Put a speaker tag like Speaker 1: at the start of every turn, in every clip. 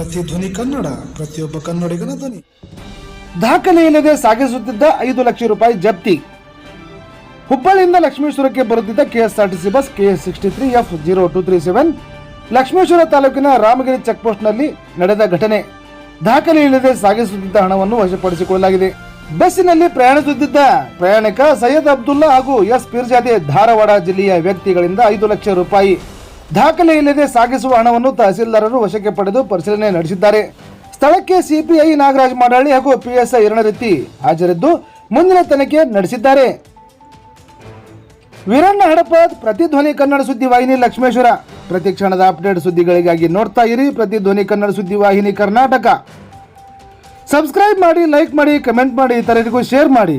Speaker 1: ಪ್ರತಿಧ್ವನಿ ಕನ್ನಡ, ಪ್ರತಿಯೊಬ್ಬ ಕನ್ನಡಿಗನ ಧ್ವನಿ.
Speaker 2: ದಾಖಲೆ ಇಲ್ಲದೆ ಸಾಗಿಸುತ್ತಿದ್ದ ಐದು ಲಕ್ಷ ರೂಪಾಯಿ ಜಪ್ತಿ. ಹುಬ್ಬಳ್ಳಿಯಿಂದ ಲಕ್ಷ್ಮೇಶ್ವರಕ್ಕೆ ಬರುತ್ತಿದ್ದ KSRTC bus KS sixty three F zero two three seven, Lakshmeshwar ತಾಲೂಕಿನ ರಾಮಗಿರಿ ಚೆಕ್ ಪೋಸ್ಟ್ನಲ್ಲಿ ನಡೆದ ಘಟನೆ. ದಾಖಲೆ ಇಲ್ಲದೆ ಸಾಗಿಸುತ್ತಿದ್ದ ಹಣವನ್ನು ವಶಪಡಿಸಿಕೊಳ್ಳಲಾಗಿದೆ. ಬಸ್ಸಿನಲ್ಲಿ ಪ್ರಯಾಣಿಸುತ್ತಿದ್ದ ಪ್ರಯಾಣಿಕ ಸೈಯದ್ ಅಬ್ದುಲ್ಲಾ ಹಾಗೂ ಎಸ್ ಪಿರ್ಜಾದೆ ಧಾರವಾಡ ಜಿಲ್ಲೆಯ ವ್ಯಕ್ತಿಗಳಿಂದ ಐದು ಲಕ್ಷ ರೂಪಾಯಿ ದಾಖಲೆ ಇಲ್ಲದೆ ಸಾಗಿಸುವ ಹಣವನ್ನು ತಹಸೀಲ್ದಾರರು ವಶಕ್ಕೆ ಪಡೆದು ಪರಿಶೀಲನೆ ನಡೆಸಿದ್ದಾರೆ. ಸ್ಥಳಕ್ಕೆ ಸಿಪಿಐ ನಾಗರಾಜ್ ಮಾಡಾಳಿ ಹಾಗೂ ಪಿಎಸ್ಐ ರೀತಿ ಹಾಜರಿದ್ದು ಮುಂದಿನ ತನಿಖೆ ನಡೆಸಿದ್ದಾರೆ. ವೀರಣ್ಣ ಹಡಪದ್ ಪ್ರತಿಧ್ವನಿ ಕನ್ನಡ ಸುದ್ದಿ ವಾಹಿನಿ ಲಕ್ಷ್ಮೇಶ್ವರ. ಪ್ರತಿ ಕ್ಷಣದ ಅಪ್ಡೇಟ್ ಸುದ್ದಿಗಳಿಗಾಗಿ ನೋಡ್ತಾ ಇರಿ ಪ್ರತಿಧ್ವನಿ ಕನ್ನಡ ಸುದ್ದಿ ವಾಹಿನಿ ಕರ್ನಾಟಕ. ಸಬ್ಸ್ಕ್ರೈಬ್ ಮಾಡಿ, ಲೈಕ್ ಮಾಡಿ, ಕಮೆಂಟ್ ಮಾಡಿ, ಇತರರಿಗೂ ಶೇರ್ ಮಾಡಿ.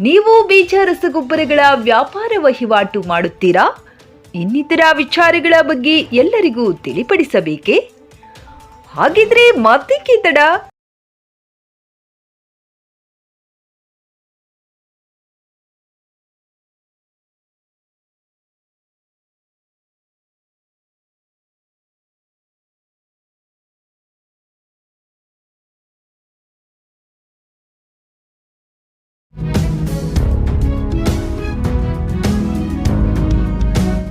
Speaker 3: ನೀವು ಬೀಜ ರಸಗೊಬ್ಬರಗಳ ವ್ಯಾಪಾರ ವಹಿವಾಟು ಮಾಡುತ್ತೀರಾ? ಇನ್ನಿತರ ವಿಚಾರಗಳ ಬಗ್ಗೆ ಎಲ್ಲರಿಗೂ ತಿಳಿಪಡಿಸಬೇಕೇ? ಹಾಗಿದ್ರೆ ಮತ್ತೇಕೆ ತಡ.